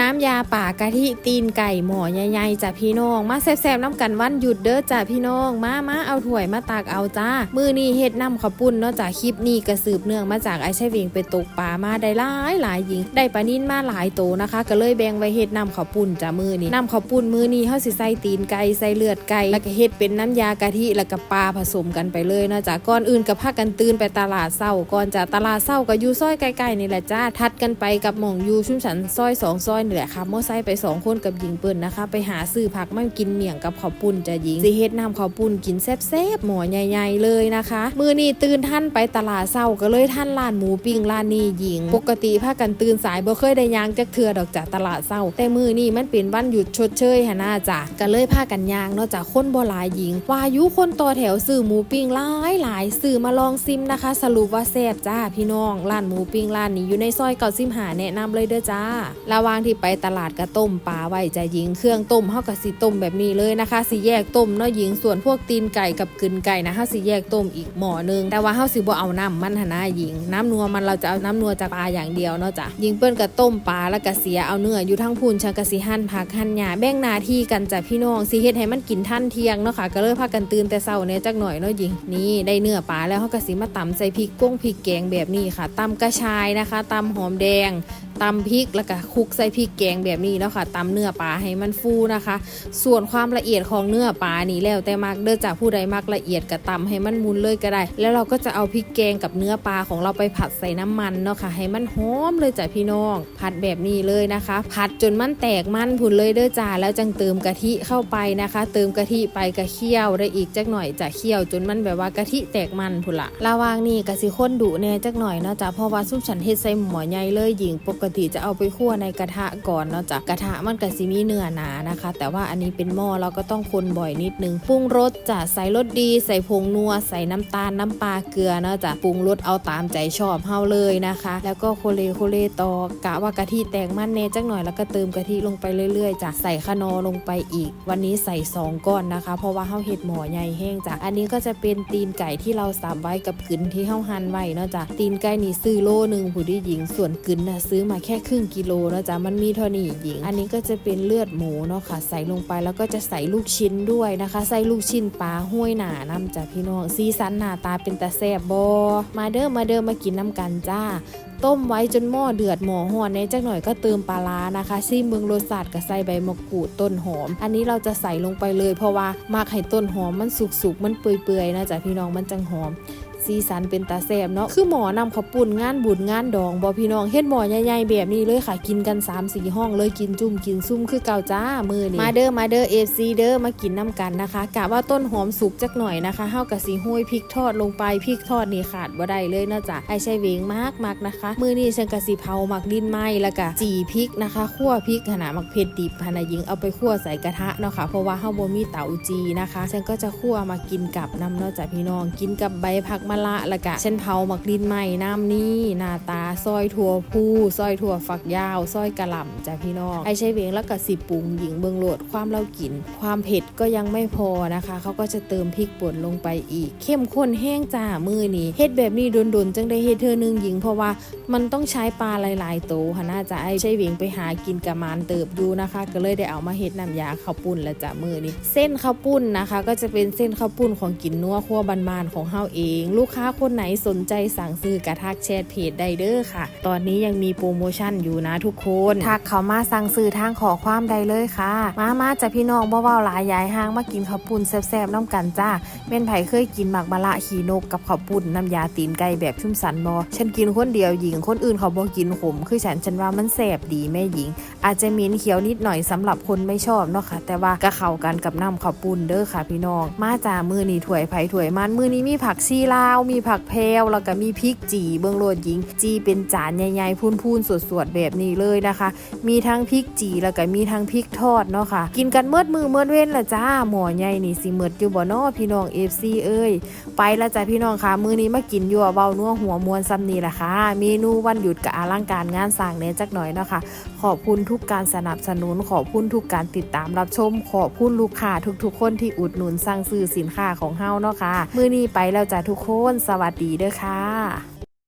น้ำยาป่ากะทิตีนไก่หมอใหญ่ๆจ้ะพี่น้อง มาแซ่บๆน้ำกันวันหยุดเด้อจ้ะพี่น้องมามาเอาถ้วยมาตักเอาจ้ามือนี้เฮ็ดน้ำขปุ้นเนาะจ้ะคลิปนี้ก็สืบเนื่องมาจากไอ้ใช้เวงไปตกปลามาได้หลายหลายหญิง ได้ปลานิ่นมาหลายโตนะคะ ก็เลยแบ่งไว้เฮ็ดน้ำขปุ้นจ้ะมือนี้น้ำขปุ้นมือนี้เฮาสิใส่ตีนไก่ใส่เลือดไก่แล้วก็เฮ็ดเป็นน้ำยากะทิแล้วก็ปลาผสมกันไปเลยเนาะจ้ะก่อนอื่นก็พากันตื่นไปตลาดเช้าก่อนจ้ะตลาดเช้าก็อยู่ซอยใกล้ๆนี่แหละจ้าทัดกันไปกับหม่องอยู่ชุมฉันซอยสองซอยนี่แหละค่ะมอไซค์ไปสองคนกับหญิงเปิ้นนะคะ ไปหาซื้อผักมากินเมี่ยงกับข้าวปุ้นจะหญิงสิเฮ็ดน้ำข้าวปุ้นกินแซ่บๆหมอใหญ่ๆเลยนะคะ มือนี้ตื่นท่านไปตลาดเศร้าก็เลยท่านร้านหมูปิ้งร้านนี้หญิง ปกติพากันตื่นสายบ่เคยได้ยางจักเทือดอกจากตลาดเศร้า แต่มือนี้มันเป็นวันหยุดชดเชยหะน่าจ้ะก็เลยพากันยางนอกจากคนบ่หลายหญิงวายุคนต่อแถวซื้อหมูปิ้งหลายหลายซื้อมาลองซิมนะคะ สรุปว่าแซ่บจ้าพี่น้องร้านหมูปิ้งร้านนี้อยู่ในซอยเก่าซิมหาแนะนำเลยเด้อจ้าระหว่างที่ไปตลาดก็ต้มปลาไว้จะหญิงเครื่องต้มเฮาก็สิต้มแบบนี้เลยนะคะสิแยกต้มเนาะหญิงส่วนพวกตีนไก่กับกึนไก่นะเฮาสิแยกต้มอีกหม้อนึงแต่ว่าเฮาสิบ่เอาน้ำมันหนนะหญิง น้ำนัวมันเราจะเอาน้ำนัวจากปลาอย่างเดียวเนาะจ้ะหญิงเปิ้นก็ต้มปลาแล้วก็เสียเอาเนื้ออยู่ทั้งพูนชังกะสิหั่นผักหั่นหญ้าแบ่งหน้าที่กันจ้ะพี่น้องสิเฮ็ดให้มันกินท่านเที่ยงเนาะค่ะก็เลยพากันตื่นแต่เช้าเนี่ยจักหน่อยเนาะหญิงนี่ได้เนื้อปลาแล้วเฮาก็สิมาตำใส่พริกกุ้งพริกแกงแบบนี้ค่ะตำกระชายนะคะตำหอมแดง ตำพริกแล้วก็คลุกใส่พริกแกงแบบนี้แล้วค่ะตำเนื้อปลาให้มันฟูนะคะ ส่วนความละเอียดของเนื้อปลานี่แล้วแต่มักเด้อจากผู้ใดมักละเอียดก็ตำให้มันมุนเลยก็ได้ แล้วเราก็จะเอาพริกแกงกับเนื้อปลาของเราไปผัดใส่น้ำมันเนาะค่ะ ให้มันหอมเลยจ้ะพี่น้อง ผัดแบบนี้เลยนะคะ ผัดจนมันแตกมันผุนเลยเด้อจ้าแล้วจังเติมกะทิเข้าไปนะคะ เติมกะทิไปกะเคี่ยวได้อีกจักหน่อยจะเคี่ยวจนมันแบบว่ากะทิแตกมันผุนละระวางนี่กะสิข้นดุแน่จักหน่อยเนาะจ้ะเพราะว่าซุปฉันเฮ็ดใส่หมอใหญ่เลยหญิงปกติจะเอาไปคั่วในกระทะก่อนเนาะจ้ะกระทะมันกะสิมีเนื้อหนานะคะ แต่ว่าอันนี้เป็นหม้อเราก็ต้องคนบ่อยนิดนึงปรุงรสจะใส่รสดี ใส่ผงนัว ใส่น้ำตาลน้ำปลาเกลือเนาะจ้ะปรุงรสเอาตามใจชอบเฮาเลยนะคะ แล้วก็โคเลโคเลต่อกะว่ากะทิแตกมันแน่จักหน่อยแล้วก็เติมกะทิลงไปเรื่อยๆจ้ะใส่ขนอลงไปอีก วันนี้ใส่สองก้อนนะคะ เพราะว่าเฮาเห็ดหมอใหญ่แห้งจ้ะอันนี้ก็จะเป็นตีนไก่ที่เราสับไว้กับกึนที่เฮาหั่นไว้เนาะจ้ะตีนไก่นี่ซื้อโลหนึ่งผู้ที่หญิงส่วนกึนน่ะซื้อมาแค่ครึ่งกิโลนะจ้ะมันมีเท่านี้หญิง อันนี้ก็จะเป็นเลือดหมูเนาะค่ะ ใส่ลงไปแล้วก็จะใส่ลูกชิ้นด้วยนะคะ ใส่ลูกชิ้นปลาห้วยหนานำจ้ะพี่น้องสีสันหน้าตาเป็นตาแซ่บบอมาเด้อมาเด้อมากินน้ำกันจ้าต้มไว้จนหม้อเดือดหม้อห่อนในจักหน่อยก็เติมปลาร้านะคะซีเมืองโรสาดกับใส่ใบมะกรูดต้นหอม อันนี้เราจะใส่ลงไปเลยเพราะว่ามักให้ต้นหอมมันสุกๆมันเปื่อยๆนะจ๊ะพี่น้องมันจังหอม สีสันเป็นตาแซบเนาะคือหมอนำข้าวปุ้นงานบุญงานดองบอพี่น้องเฮ็ดหมอใหญ่ๆแบบนี้เลยค่ะกินกัน3 4ห้องเลยกินจุ่มกินซุ่มคือเก่าจ้ามือนี่มาเด้อมาเด้อ FC เด้อมากินน้ำกันนะคะกะว่าต้นหอมสุกจักหน่อยนะคะเฮากะสีห้วยพริกทอดลงไปพริกทอดนี่ขาดบ่ได้เลยเนาะจ้ะไอใช้เวงมากมากนะคะ มือนี่ฉันกะสีเผาหมักดินไหมแล้วก็จีพริกนะคะคั่วพริกขนาดมักเผ็ดดิบพนายิงเอาไปคั่วใส่กระทะเนาะค่ะเพราะว่าเฮาบ่มีเตาจีนะคะฉันก็จะคั่วมากินกับน้ำเนาะจ้ะพี่น้องกินกับใบผักมะละแล้วก็ฉันเผาหมักดินใหม่น้ำนี่นาตาซอยถั่วพูซอยถั่วฝักยาวซอยกระหล่ำจ้ะพี่น้องไอใช้เวงแล้วก็สิปรุงหญิงเบิงโหลดความเล่ากิน ความเผ็ดก็ยังไม่พอนะคะเขาก็จะเติมพริกป่นลงไปอีก เข้มข้นแห้งจ้ามือนี่เฮ็ดแบบนี้โดนๆจังได้เฮ็ดเธอหนึงหญิง เพราะว่ามันต้องใช้ปลาหลายๆโตค่ะน่าจะไอใช้เวงไปหากินกับมานเติบอยู่นะคะ ก็เลยได้เอามาเฮ็ดน้ำยาข้าวปุ้นและจ้ะมือนี้เส้นข้าวปุ้นนะคะ ก็จะเป็นเส้นข้าวปุ้นของกินนัวคั่วบานๆของเฮาเองลูกค้าคนไหนสนใจสั่งซื้อกระทักแชทเพจได้เด้อค่ะ ตอนนี้ยังมีโปรโมชั่นอยู่นะทุกคนทักเขามาสั่งซื้อทางขอความใดเลยค่ะ มามาจะพี่น้องบ่เว้าหลายยายห้างมากินข้าวปุ้นแซ่บๆน้ำกันจ้าแม่นไผ่เคยกินหมักมะละขีนกกับข้าวปุ้นน้ำยาตีนไก่แบบชุ่มสันบอฉันกินคนเดียวหญิงคนอื่นเขาบ่กินขม คือฉันฉันว่ามันแซ่บดีแม่หญิง อาจจะมีนเขียวนิดหน่อยสำหรับคนไม่ชอบเนาะค่ะ แต่ว่าก็เข้ากันกับน้ำข้าวปุ้นเด้อค่ะพี่น้อง มาจ้ามือนีถวยไผ่ถวยมันมือนี้มีผักชีลาวมีผักแพรวแล้วก็มีพริกจีเบื้องโลดหญิง จีเป็นจานใหญ่ๆพูนๆสวดๆแบบนี้เลยนะคะ มีทั้งพริกจีแล้วก็มีทั้งพริกทอดเนาะค่ะ กินกันเมื่อมือเมื่อเว้นละจ้าหมอใหญ่นี่สิเมิดอยู่บ่นาะพี่น้อง FC เอ้ยไปแล้วจ้ะพี่น้องค่ะมือนี้มากินยัวเบานัวหัวมวนซ้ำนี่แหละค่ะ เมนูวันหยุดกับอลังการงานสร้างเน้จักหน่อยเนาะค่ะขอบคุณทุกการสนับสนุนขอบคุณทุกการติดตามรับชม ขอบคุณลูกค้าทุกๆ คนที่อุดหนุนสั่งซื้อสินค้าของเฮาเนาะค่ะมือนี้ไปแล้วจ้ะทุกคนน สวัสดีเด้อค่ะ